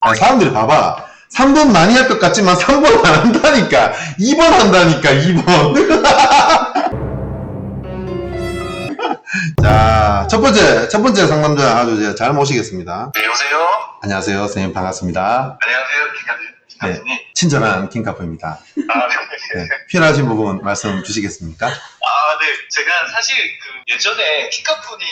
아, 사람들이 봐봐. 3번 많이 할 것 같지만 3번 안 한다니까. 2번 한다니까, 2번. 자, 첫 번째, 첫 번째 상담자 아주 이제 잘 모시겠습니다. 네, 여보세요? 안녕하세요, 선생님 반갑습니다. 안녕하세요, 김강진. 김강진님. 친절한 킹카프입니다. 아, 네. 네, 필요하신 부분 말씀 주시겠습니까? 아, 네. 제가 사실 그 예전에 키카프님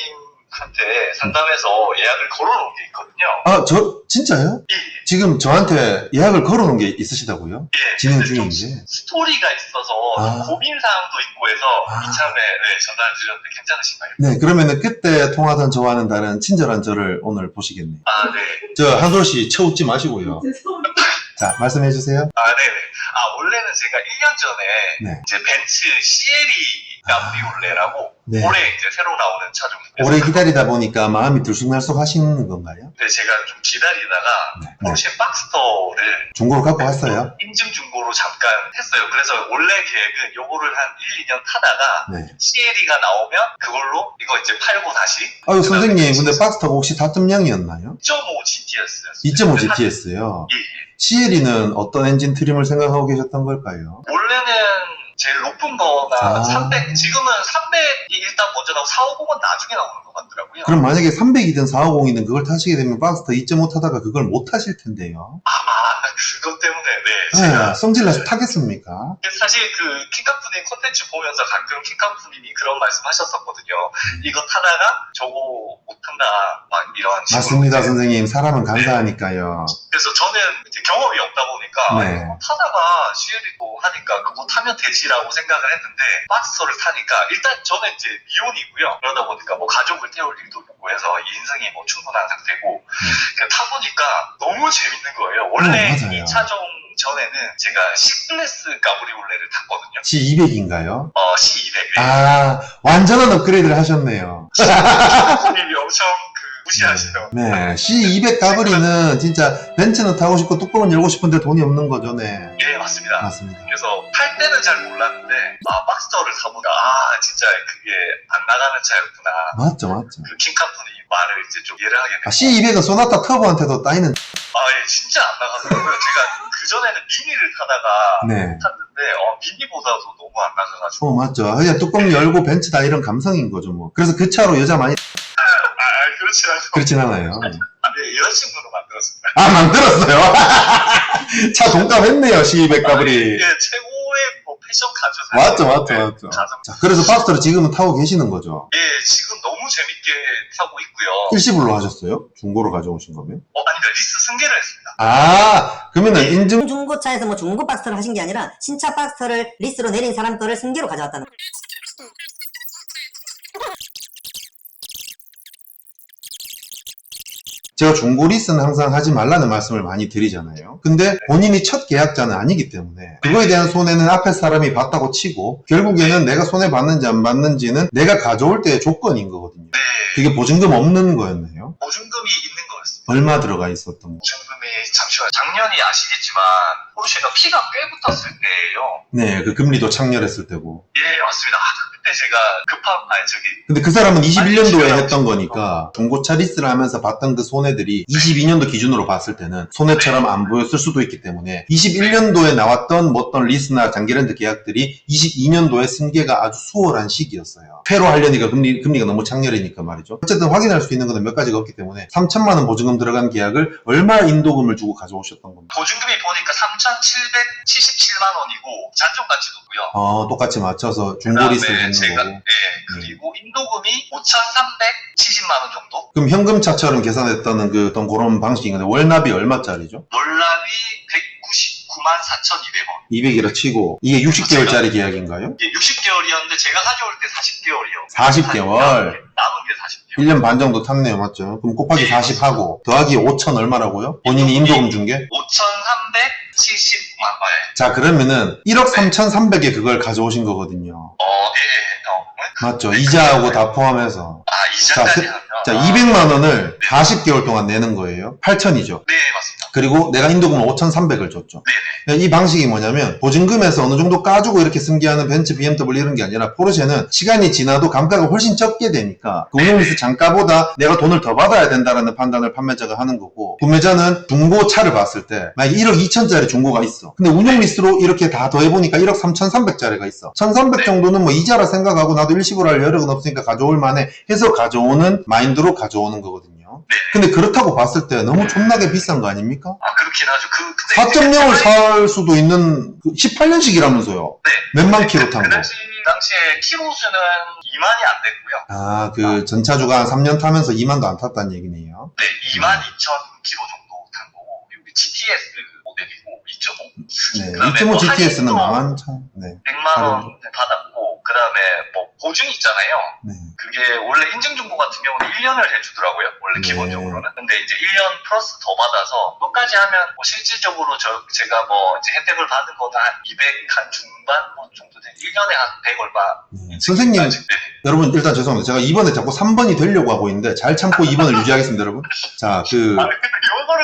한테 상담해서 예약을 걸어놓은 게 있거든요. 아, 저, 진짜요? 예, 지금 저한테 예약을 걸어놓은 게 있으시다고요? 예. 진행 중인데. 스토리가 있어서 아. 고민사항도 있고 해서 아. 이참에 네, 전화를 드렸는데 괜찮으신가요? 네, 그러면은 그때 통하던 저와는 다른 친절한 저를 오늘 보시겠네요. 아, 네. 저 한솔 씨 쳐웃지 마시고요. 자, 말씀해 주세요. 아, 네네. 아, 원래는 제가 1년 전에 네. 이제 벤츠 CLE가 아. 프리올레라고 네. 올해 이제 새로 나오는 차종. 오래 기다리다 보니까 마음이 들쑥날쑥 하시는 건가요? 네, 제가 좀 기다리다가 네. 네. 포르쉐 박스터를 중고로 갖고 왔어요? 인증 중고로 잠깐 했어요. 그래서 원래 계획은 요거를 한 1, 2년 타다가 네. CLE가 나오면 그걸로 이거 이제 팔고 다시 아유, 선생님, 근데 박스터가 혹시 4.0이었나요? 2.5 GTS였어요. 2.5 GTS요. 예, 예. CLE는 어떤 엔진 트림을 생각하고 계셨던 걸까요? 원래는 제일 높은 거나 아. 300, 지금은 300이 일단 먼저 나오고 450은 나중에 나오는 것 같더라고요. 그럼 만약에 300이든 450이든 그걸 타시게 되면 박스터 2.5 타다가 그걸 못 타실 텐데요. 아, 아, 그것 때문에, 네. 제가 네, 성질나서 타겠습니까? 사실 그 킹카프님 콘텐츠 보면서 가끔 킹카프님이 그런 말씀 하셨었거든요. 이거 타다가 저거 못 탄다, 막 이런. 맞습니다, 이제 선생님. 사람은 감사하니까요. 그래서 저는 경험이 없다 보니까 네. 이거 타다가 CL이고 하니까 그거 타면 되지 라고 생각을 했는데 박스터를 타니까 일단 저는 이제 미혼이고요. 그러다 보니까 뭐 가족을 태울 일도 없고 해서 인생이 뭐 충분한 상태고 그냥 타보니까 너무 재밌는 거예요. 원래 어. 이 차종 전에는 제가 C클래스 가브리올레를 탔거든요. G200인가요? 어, C200. 아, 완전한 업그레이드를 하셨네요. 님이 엄청 그 무시하시죠. 네, C200 가브리는 진짜 벤츠는 타고 싶고 뚜껑은 열고 싶은데 돈이 없는 거죠, 네. 예, 맞습니다. 맞습니다. 그래서 탈 때는 잘 몰랐는데 아 박스터를 사보니까 아 진짜 그게 안 나가는 차였구나 맞죠, 맞죠. 그 킹카프니 말을 이제 좀 이해를 하게 아, 됐고 C200은 소나타 터보한테도 따이는, 아 예 진짜 안 나가더라고요 제가 그전에는 미니를 타다가 네. 탔는데 어 미니보다도 너무 안 나가가지고 어, 맞죠. 그냥 뚜껑 열고 벤츠 다 이런 감성인 거죠, 뭐. 그래서 그 차로 여자 많이, 아, 아 그렇지 않고 그렇진 않아요. 아, 네, 여자친구로 만들었습니다 아, 만들었어요? 차 동갑 했네요, C200 가브리. 예 최고의 뭐 패션 가죠 맞죠, 맞죠, 네, 맞죠. 가정. 자, 그래서 박스터를 지금은 타고 계시는 거죠. 예 지금 너무 재밌게 타고 있고요 일시불로 하셨어요? 중고로 가져오신 거면? 어 아니다 리스 승계를 했습니다 아, 그러면은 인증, 중고차에서 뭐 중고 박스를 하신 게 아니라 신차 박스를 리스로 내린 사람 거를 승계로 가져왔다는 거예요. 제가 중고 리스는 항상 하지 말라는 말씀을 많이 드리잖아요. 근데 본인이 첫 계약자는 아니기 때문에 그거에 대한 손해는 앞에 사람이 봤다고 치고 결국에는 내가 손해 봤는지 안 봤는지는 내가 가져올 때의 조건인 거거든요. 네 그게 보증금 없는 거였네요. 보증금이 있는 거였습니다 얼마 들어가 있었던 거. 보증금이 잠시만 작년이 아시겠지만 포르쉐가 피가 꽤 붙었을 때예요. 네, 그 금리도 창렬했을 때고. 예 맞습니다. 아, 그때 제가 급한 아니 저기 근데 그 사람은 21년도에 아니, 했던 거니까 중고차 리스를 하면서 봤던 그 손해들이 22년도 기준으로 봤을 때는 손해처럼 안 보였을 수도 있기 때문에 21년도에 나왔던 뭐 어떤 리스나 장기렌트 계약들이 22년도에 승계가 아주 수월한 시기였어요. 새로 하려니까 금리, 금리가 너무 창렬이니까 말이죠. 어쨌든 확인할 수 있는 것은 몇 가지가 없기 때문에 3천만 원 보증금 들어간 계약을 얼마 인도금을 주고 가져오셨던 겁니다. 보증금이 보니까 3,777만 원이고 잔존 가치도고요. 어, 똑같이 맞춰서 중고 리스를 그다음에 했는 제가 거고. 네. 음. 그리고 인도금이 5,370만 원 정도? 그럼 현금차처럼 계산했다는 그 어떤 그런 방식인데 월납이 얼마짜리죠? 월납이 100 94,200원. 200이라 치고 이게 60개월짜리 아, 계약인가요? 이게 60개월이었는데 제가 사겨올 때 40개월이요. 40개월. 남은 게 40개월. 1년 반 정도 탔네요, 맞죠? 그럼 곱하기 네, 40 하고 더하기 5천 얼마라고요? 본인이 임도금 준 게? 5,379만 원. 자, 그러면은 1억 3,300에 그걸 가져오신 거거든요. 어, 예. 예. 맞죠? 이자하고 다 포함해서. 아, 이자까지 자, 하면. 자, 200만 원을 40개월 동안 내는 거예요. 8천이죠. 네, 맞습니다. 그리고 내가 인도금을 5,300을 줬죠. 네네. 이 방식이 뭐냐면 보증금에서 어느 정도 까주고 이렇게 승계하는 벤츠, BMW 이런 게 아니라 포르쉐는 시간이 지나도 감가가 훨씬 적게 되니까 그 운용리스 장가보다 내가 돈을 더 받아야 된다라는 판단을 판매자가 하는 거고 구매자는 중고 차를 봤을 때 만약에 1억 2천짜리 중고가 있어. 근데 운용리스로 이렇게 다 더해보니까 1억 3,300짜리가 있어. 1,300 정도는 뭐 이자라 생각하고 나도 일시불 할 여력은 없으니까 가져올 만해 해서 가져오는 마인드로 가져오는 거거든요. 근데 그렇다고 봤을 때 너무 존나게 비싼 거 아닙니까? 아, 그렇긴 하죠. 그, 근데 4.0을 이제 살 수도 있는 18년식이라면서요. 네. 몇만 킬로 탄그 거. 당시, 당시에 키로 수는 2만이 안 됐고요. 아, 그 전차주가 한 3년 타면서 2만도 안 탔다는 얘기네요. 네, 2만 2천 킬로 정도 탄 거고, GTS 2.5. 네, 그다음에 2.5 뭐 GTS는 참. 네. 100만 원 받았고, 그 다음에 뭐 보증 있잖아요. 네. 그게 원래 인증 정보 같은 경우는 1년을 해주더라고요. 원래 네. 기본적으로는. 근데 이제 1년 플러스 더 받아서 끝까지 하면 뭐 실질적으로 저 제가 뭐 이제 혜택을 받은 거는 한 200 한 중반 뭐 정도 돼. 1년에 한 100 얼마. 네. 선생님, 네. 여러분 일단 죄송합니다. 제가 이번에 자꾸 3번이 되려고 하고 있는데 잘 참고 2번을 유지하겠습니다, 여러분. 자, 그 아니 근데 한건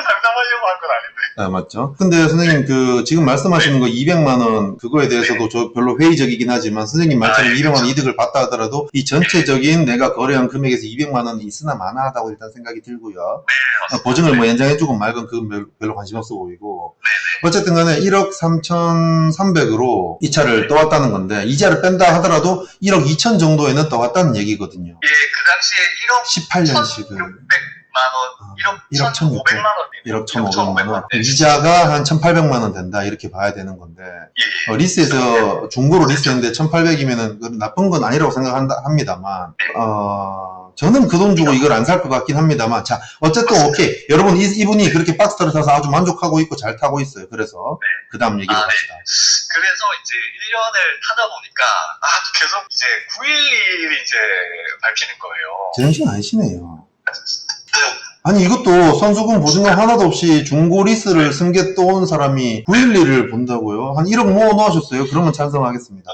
아, 맞죠? 근데 선생님, 그, 지금 말씀하시는 거 200만 원, 그거에 대해서도 저 별로 회의적이긴 하지만, 선생님 말처럼 아, 예, 200만원 그렇죠. 이득을 봤다 하더라도, 이 전체적인 내가 거래한 금액에서 200만 원이 있으나 마나하다고 일단 생각이 들고요. 네, 아, 맞습니다. 보증을 뭐 연장해주고 말건 그건 별- 별로 관심 없어 보이고. 네, 어쨌든 간에 1억 3,300으로 이 차를 떠왔다는 건데, 이자를 뺀다 하더라도 1억 2천 정도에는 떠왔다는 얘기거든요. 예, 그 당시에 1억 18년식을. 1,600만 원, 1억 1억 1,500만 원. 1억 1,500만 원. 네. 이자가 한 1,800만 원 된다. 이렇게 봐야 되는 건데. 예, 예. 어, 리스에서 중고로 리스했는데 1,800이면은 나쁜 건 아니라고 생각합니다만, 어, 저는 그 돈 주고 이걸 안 살 것 같긴 합니다만, 자, 어쨌든 오케이. 여러분, 이, 분이 그렇게 박스터를 타서 아주 만족하고 있고 잘 타고 있어요. 그래서, 그 다음 얘기로 아, 네. 갑시다. 그래서 이제 1년을 타다 보니까 아 계속 이제 911이 이제 밟히는 거예요. 제정신 아니시네요. 아니, 이것도 선수금 보증금 하나도 없이 중고 리스를 승계 떠온 사람이 911을 본다고요? 한 1억 모아 놓으셨어요? 그러면 찬성하겠습니다.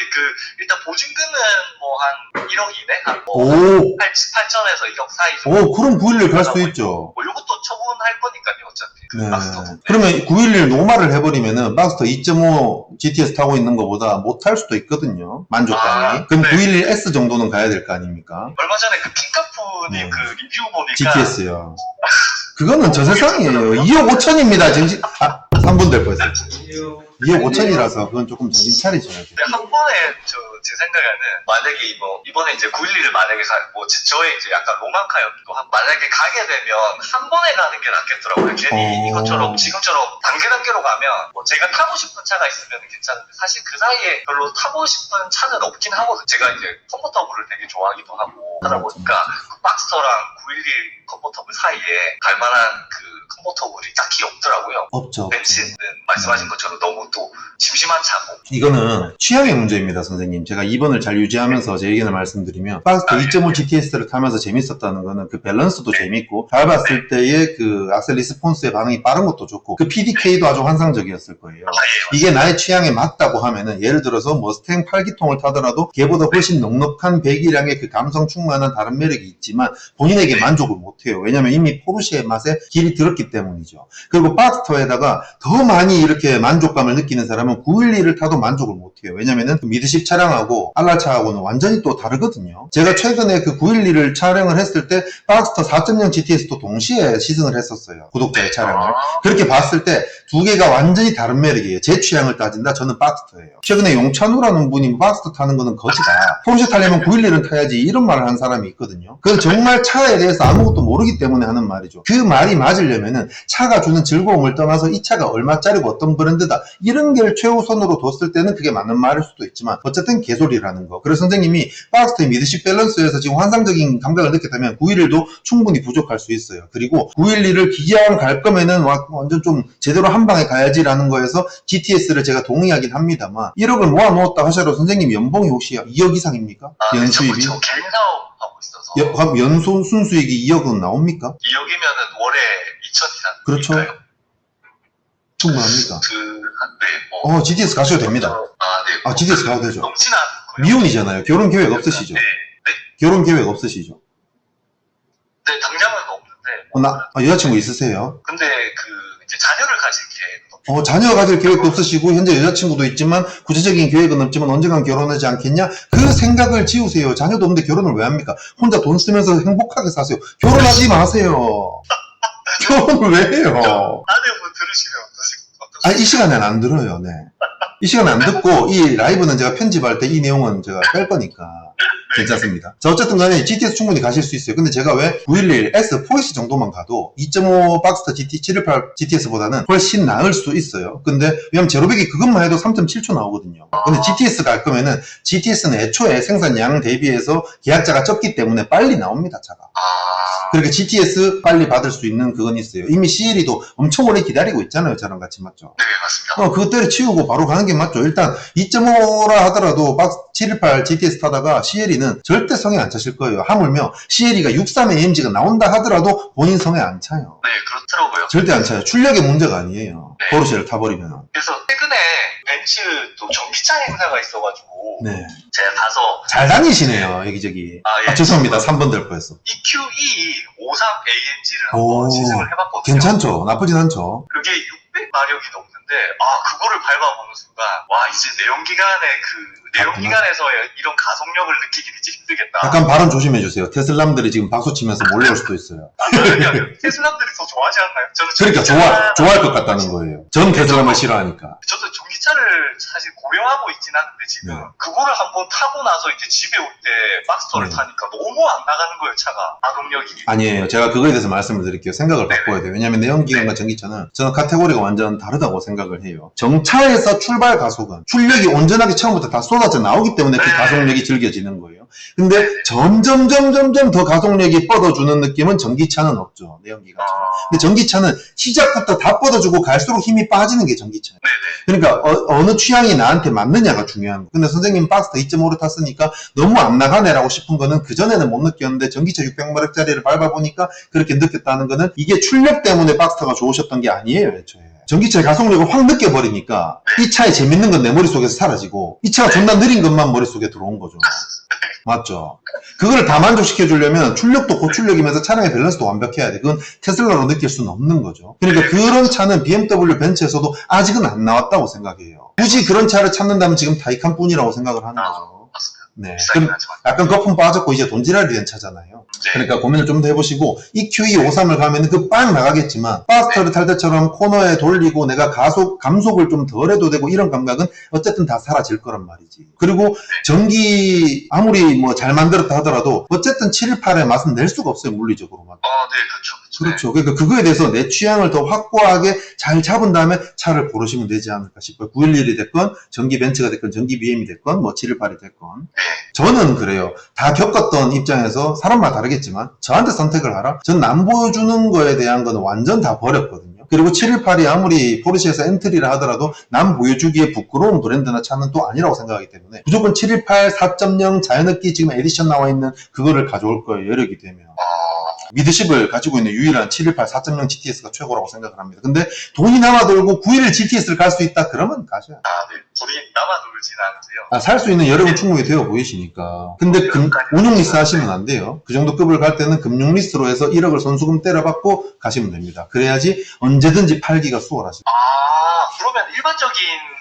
아, 네, 그 일단 보증금은 뭐 한 1억 이내, 한뭐 오, 8, 8천에서 1억 사이 정도. 오, 그럼 911 갈수 있죠. 뭐 이것도 처분할 거니까요, 어차피. 그 네. 박스터. 그러면 911 노말을 해버리면은 박스터 2.5 GTS 타고 있는 것보다 못 탈 수도 있거든요. 만족감이. 아, 그럼 네. 911S 정도는 가야 될 거 아닙니까? 얼마 전에 그 킹카프님 네. 그 리뷰 보니까 GTS요. 그거는 저 세상이에요. 2억 5천입니다. 정신, 아, 3분 될 뻔했어요. 2억 5천이라서 그건 조금 정신 차리셔야죠. 근데 한 번에 저 제 생각에는 만약에 뭐 이번에 이제 911을 만약에 사, 뭐 제- 저의 이제 약간 로망카였기도 한 만약에 가게 되면 한 번에 가는 게 낫겠더라고요. 괜히 어. 이것처럼 지금처럼 단계 단계로 가면 뭐 제가 타고 싶은 차가 있으면 괜찮은데 사실 그 사이에 별로 타고 싶은 차는 없긴 하거든요. 제가 이제 컨버터블을 되게 좋아하기도 하고 하다 보니까 그 박스터랑 911 컨버터블 사이에 갈 만한 그 컨버터블이 딱히 없더라고요. 없죠. 벤츠는 말씀하신 것처럼 너무 또 심심한 차고 이거는 취향의 문제입니다, 선생님. 제가 2번을 잘 유지하면서 제 의견을 말씀드리면, 박스터 아, 네. 2.5 GTS를 타면서 재밌었다는 거는 그 밸런스도 재밌고, 밟았을 때의 그 악셀 리스폰스의 반응이 빠른 것도 좋고, 그 PDK도 아주 환상적이었을 거예요. 아, 예, 이게 나의 취향에 맞다고 하면은, 예를 들어서 머스탱 8기통을 타더라도 걔보다 훨씬 넉넉한 배기량의 그 감성 충만한 다른 매력이 있지만, 본인에게 네. 만족을 못해요. 왜냐면 이미 포르쉐의 맛에 길이 들었기 때문이죠. 그리고 박스터에다가 더 많이 이렇게 만족감을 느끼는 사람은 911을 타도 만족을 못해요. 왜냐면은 그 미드십 차량하고 알라차하고는 완전히 또 다르거든요. 제가 최근에 그 911을 촬영을 했을 때 박스터 4.0 GTS도 동시에 시승을 했었어요. 구독자의 차량을. 아, 그렇게 봤을 때 두 개가 완전히 다른 매력이에요. 제 취향을 따진다? 저는 박스터예요. 최근에 용찬우라는 분이 박스터 타는 거는 거지다. 포르쉐 타려면 911은 타야지 이런 말을 한 사람이 있거든요. 그건 정말 차에 대해서 아무것도 모르기 때문에 하는 말이죠. 그 말이 맞으려면은 차가 주는 즐거움을 떠나서 이 차가 얼마짜리고 어떤 브랜드다 이런 걸 최우선으로 뒀을 때는 그게 맞는 말일 수도 있지만 어쨌든 개소리라는 거. 그래서 선생님이 박스터의 미드십 밸런스에서 지금 환상적인 감각을 느꼈다면 911도 충분히 부족할 수 있어요. 그리고 911을 기왕 갈 거면은 와- 완전 좀 제대로 한 방에 가야지라는 거에서 GTS를 제가 동의하긴 합니다만 1억을 모아놓았다 하셔도 선생님 연봉이 혹시 2억 이상입니까? 아, 연수입이? 저, 저 개인 사업 하고 있어서 연- 연소 순수익이 2억은 나옵니까? 2억이면은 월에 2천 이상. 그렇죠. 니까요. 충분합니까? 그, 한- 네, 뭐. 어, GTS 가셔도 됩니다. 아, 네. 아, GTS 가도 되죠. 넘진 않고요. 미혼이잖아요. 결혼 계획 없으시죠? 네. 결혼 계획 없으시죠? 네, 당장은 없는데. 어, 나, 아, 여자친구 있으세요? 근데 그 이제 자녀를 가질 계획은 없- 어, 자녀 가질 계획도 없으시고, 현재 여자친구도 있지만, 구체적인 계획은 없지만, 언젠간 결혼하지 않겠냐? 그 생각을 지우세요. 자녀도 없는데 결혼을 왜 합니까? 혼자 돈 쓰면서 행복하게 사세요. 결혼하지 마세요. 결혼을 왜 해요? 아내분 들으시면 어떠실 아, 이 시간에는 안 들어요, 네. 이 시간에 안 듣고, 이 라이브는 제가 편집할 때 이 내용은 제가 뺄 거니까. 괜찮습니다. 자, 어쨌든 간에 GTS 충분히 가실 수 있어요. 근데 제가 왜 911S 포이스 정도만 가도 2.5 박스터 GT 718 GTS보다는 훨씬 나을 수 있어요. 근데 왜냐면 제로백이 그것만 해도 3.7초 나오거든요. 근데 GTS 갈 거면은 GTS는 애초에 생산량 대비해서 계약자가 적기 때문에 빨리 나옵니다, 차가. 아, 그러니까 GTS 빨리 받을 수 있는 그건 있어요. 이미 CLE도 엄청 오래 기다리고 있잖아요. 저랑 같이 맞죠? 네, 맞습니다. 어, 그거 때려치우고 바로 가는 게 맞죠. 일단 2.5라 하더라도 박스 718 GTS 타다가 CLE 는 절대 성에 안 차실 거예요. 하물며 CLE가 63 AMG가 나온다 하더라도 본인 성에 안 차요. 네, 그렇더라고요. 절대 안 차요. 출력의 문제가 아니에요. 네. 포르쉐를 타버리면. 그래서 최근에 벤츠 또 전기차 행사가 있어가지고 네. 제가 가서 잘 다니시네요. 여기저기. 아, 예. 아, 죄송합니다. 3번 될 뻔했어. EQE 53 AMG를 오, 한번 시승을 해봤거든요. 괜찮죠? 나쁘진 않죠? 그게 600마력이 넘는데 아 그거를 밟아보는 순간 와 이제 내연기관의 그 내연기관에서 이런 가속력을 느끼기 이제 힘들겠다. 약간 발언 조심해 주세요. 테슬람들이 지금 박수 치면서 몰려올 수도 있어요. 왜냐면 테슬라들이 더 좋아하지 않나요? 저는 그러니까 좋아, 좋아할 것 같다는 거예요. 전 테슬라만 싫어하니까. 저도 전기차를 사실 고려하고 있진 않는데 지금 네. 그거를 한번 타고 나서 이제 집에 올 때 박스터를 네. 타니까 너무 안 나가는 거예요 차가 가동력이. 아니에요. 제가 그거에 대해서 말씀을 드릴게요. 생각을 네. 바꿔야 돼요. 왜냐하면 내연기관과 전기차는 저는 카테고리가 완전 다르다고 생각을 해요. 정차에서 출발 가속은 출력이 온전하게 처음부터 다 쏟아져 나오기 때문에 그 네. 가속력이 즐겨지는 거예요. 근데 점점 점점점 더 가속력이 뻗어주는 느낌은 전기차는 없죠. 내연기관처럼. 아, 근데 전기차는 시작부터 다 뻗어주고 갈수록 힘이 빠지는 게 전기차예요. 네네. 그러니까 어, 느 취향이 나한테 맞느냐가 중요한 거. 근데 선생님 박스터 2.5를 탔으니까 너무 안 나가네라고 싶은 거는 그전에는 못 느꼈는데 전기차 600마력짜리를 밟아보니까 그렇게 느꼈다는 거는 이게 출력 때문에 박스터가 좋으셨던 게 아니에요, 애초에. 전기차의 가속력을 확 느껴버리니까 이 차에 재밌는 건 내 머릿속에서 사라지고 이 차가 존나 느린 것만 머릿속에 들어온 거죠. 맞죠? 그걸 다 만족시켜 주려면 출력도 고출력이면서 차량의 밸런스도 완벽해야 돼. 그건 테슬라로 느낄 수는 없는 거죠. 그러니까 그런 차는 BMW 벤츠에서도 아직은 안 나왔다고 생각해요. 굳이 그런 차를 찾는다면 지금 타이칸 뿐이라고 생각을 하는 거죠. 네. 그럼 하지만. 약간 거품 빠졌고 이제 돈지랄이 된 차잖아요. 네. 그러니까 고민을 좀 더 해보시고 EQE 53을 가면 그 빵 나가겠지만 파스터를 탈 때처럼 코너에 돌리고 내가 가속 감속을 좀 덜 해도 되고 이런 감각은 어쨌든 다 사라질 거란 말이지. 그리고 전기 아무리 뭐 잘 만들었다 하더라도 어쨌든 718의 맛은 낼 수가 없어요 물리적으로. 아, 네, 그렇죠. 그렇죠. 그러니까 그거에 대해서 내 취향을 더 확고하게 잘 잡은 다음에 차를 고르시면 되지 않을까 싶어요. 911이 됐건, 전기 벤츠가 됐건, 전기 BM이 됐건, 뭐 718이 됐건. 네. 저는 그래요. 다 겪었던 입장에서 사람마다 다르겠지만, 저한테 선택을 하라? 전 남 보여주는 거에 대한 거는 완전 다 버렸거든요. 그리고 718이 아무리 포르쉐에서 엔트리를 하더라도 남 보여주기에 부끄러운 브랜드나 차는 또 아니라고 생각하기 때문에 무조건 718 4.0 자연흡기 지금 에디션 나와 있는 그거를 가져올 거예요. 여력이 되면. 아, 미드십을 가지고 있는 유일한 718 4.0 GTS가 최고라고 생각을 합니다. 근데 돈이 남아돌고 911 GTS를 갈 수 있다? 그러면 가셔야. 아, 네. 돈이 남아돌진 않으세요. 아, 살 수 있는 여력은 충분히 되어 보이시니까. 근데 금- 운용 리스 하시면 안 돼요. 그 정도 급을 갈 때는 금융 리스로 해서 1억을 선수금 때려받고 가시면 됩니다. 그래야지 언제든지 팔기가 수월하십니다. 아, 그러면 일반적인 그,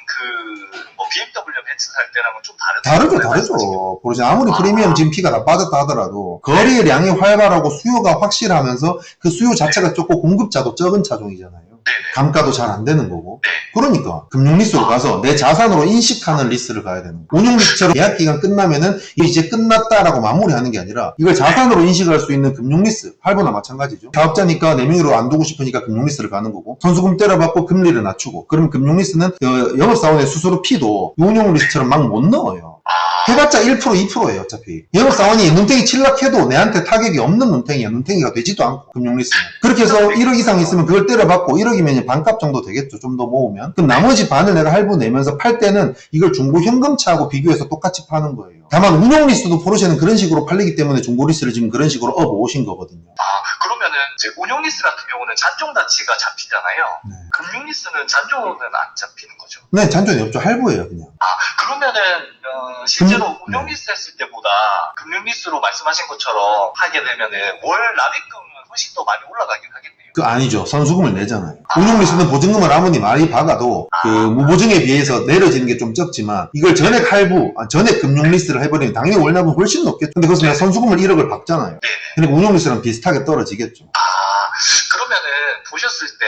뭐, BMW 벤츠 살 때랑은 좀 다른 다르죠, 다르죠. 보르쉐 아무리 프리미엄 지금 피가 다 빠졌다 하더라도 거리의 량이 활발하고 수요가 확실하면서 그 수요 자체가 적고 공급자도 적은 차종이잖아요. 네네. 감가도 잘 안 되는 거고. 네. 그러니까 금융리스로 가서 내 자산으로 인식하는 리스를 가야 되는 거예요. 운용리스처럼 계약 기간 끝나면은 이제 끝났다라고 마무리하는 게 아니라 이걸 자산으로 인식할 수 있는 금융리스 할부나 마찬가지죠. 사업자니까 내 명의로 안 두고 싶으니까 금융리스를 가는 거고 선수금 때려받고 금리를 낮추고 그러면 금융리스는 어, 영업사원의 수수료 피도 운용리스처럼 막 못 넣어요. 아, 해봤자 1% 2%예요 어차피. 영업사원이 눈탱이 칠락해도 내한테 타격이 없는 눈탱이야. 눈탱이가 되지도 않고 금융리스는. 그렇게 해서 1억 이상 있으면 그걸 때려받고 1억이면 이제 반값 정도 되겠죠. 좀 더 모으면. 그럼 나머지 반을 내가 할부 내면서 팔 때는 이걸 중고 현금차하고 비교해서 똑같이 파는 거예요. 다만 운용리스도 포르쉐는 그런 식으로 팔리기 때문에 중고리스를 지금 그런 식으로 업 오신 거거든요 아, 그러면은 이제 운용 리스 같은 경우는 잔존 가치가 잡히잖아요. 네. 그 금융리스는 잔존은 안 잡히는 거죠. 네, 잔존이 없죠. 할부예요, 그냥. 그러면은 어, 실제로 금- 운용리스 했을 때보다 금융리스로 말씀하신 것처럼 하게 되면은 월 납입금 은 훨씬 더 많이 올라가긴 하겠네요. 그 아니죠. 선수금을 내잖아요. 운용리스는 보증금을 아무리 많이 박아도 그 무보증에 비해서 내려지는 게 좀 적지만 이걸 전액 할부, 아, 전액 금융 리스를 해버리면 당연히 월납은 훨씬 높겠죠. 근데 그것은 선수금을 1억을 박잖아요. 네네. 그러니까 운용 리스랑 비슷하게 떨어지겠죠. 아 그러면은 보셨을 때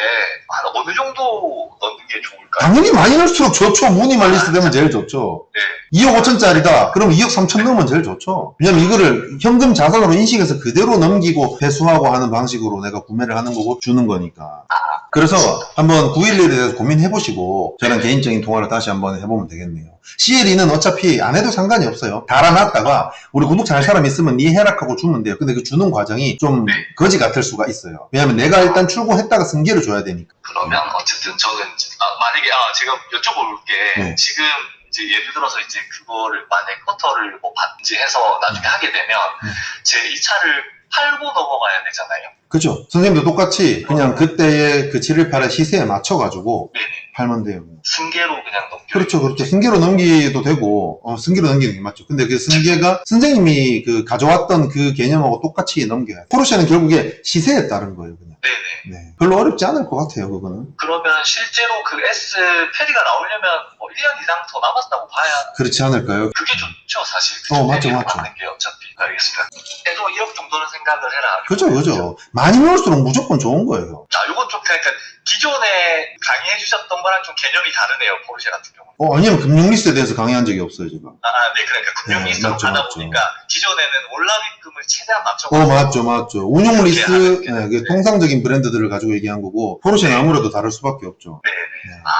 한 어느 정도 넣는 게 좋을까요? 당연히 많이 넣을수록 좋죠. 무늬만 리스트 되면 제일 좋죠. 네. 2억 5천짜리다. 그럼 2억 3천 넣으면 제일 좋죠. 왜냐면 이거를 현금 자산으로 인식해서 그대로 넘기고 회수하고 하는 방식으로 내가 구매를 하는 거고 주는 거니까. 그래서 한번 911에 대해서 고민해보시고 저랑 네. 개인적인 통화를 다시 한번 해보면 되겠네요. CLE는 어차피 안 해도 상관이 없어요. 달아놨다가 우리 구독자 할 사람 있으면 네 해락하고 주면 돼요. 근데 그 주는 과정이 좀 네. 거지 같을 수가 있어요. 왜냐면 내가 일단 출고했다가 승계를 줘야 되니까. 그러면 어쨌든 저는 아, 만약에 아 제가 여쭤볼 게 네. 지금 이제 예를 들어서 이제 그거를 만약 커터를 뭐 받지 해서 나중에 하게 되면 네. 제이 차를 팔고 넘어가야 되잖아요. 그죠? 선생님도 똑같이 그냥 그때의 그 718의 시세에 맞춰가지고 네네. 팔면 돼요. 승계로 그냥 넘겨. 그렇죠, 그렇죠. 승계로 넘기도 되고, 어, 승계로 넘기는 게 맞죠. 근데 그 승계가 선생님이 그 가져왔던 그 개념하고 똑같이 넘겨야 돼. 포르쉐는 결국에 시세에 따른 거예요, 그냥. 네네. 네. 별로 어렵지 않을 것 같아요, 그거는. 그러면 실제로 그 S 페리가 나오려면 뭐 1년 이상 더 남았다고 봐야 그렇지 않을까요? 그게 좋죠 사실. 어, 맞죠, 맞죠. 받는 게 어차피 알겠습니다. 그래도 1억 정도는 생각을 해라. 그죠, 그죠. 많이 넣을수록 무조건 좋은 거예요. 자, 이건 좀 그러니까 기존에 강의해 주셨던 거랑 좀 개념이 다르네요 포르쉐 같은 경우. 어, 아니면 금융리스에 대해서 강의한 적이 없어요, 제가. 아, 아, 네, 그러니까 네, 금융리스로 맞죠, 가다 맞죠. 보니까 기존에는 올라입금을 최대한 맞춰. 어, 맞죠, 맞죠. 운용리스, 네, 그 통상적인 브랜드들을 가지고 얘기한 거고, 포르쉐는 아무래도 다를 수밖에 없죠. 네. 네. 아,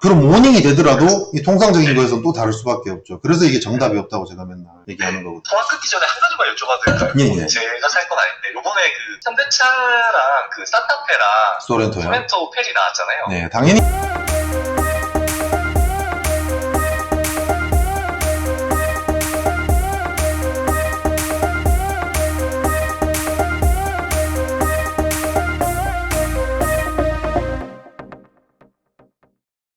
그럼 모닝이 되더라도 이 통상적인 거에서는 또 다를 수밖에 없죠. 그래서 이게 정답이 없다고 제가 맨날 얘기하는 거거든요. 통화 끊기 전에 한 가지만 여쭤봐도 될까요? 예, 예. 제가 살 건 아닌데 요번에 그 현대차랑 그 산타페랑 소렌토요. 소렌토 페리 나왔잖아요. 네, 당연히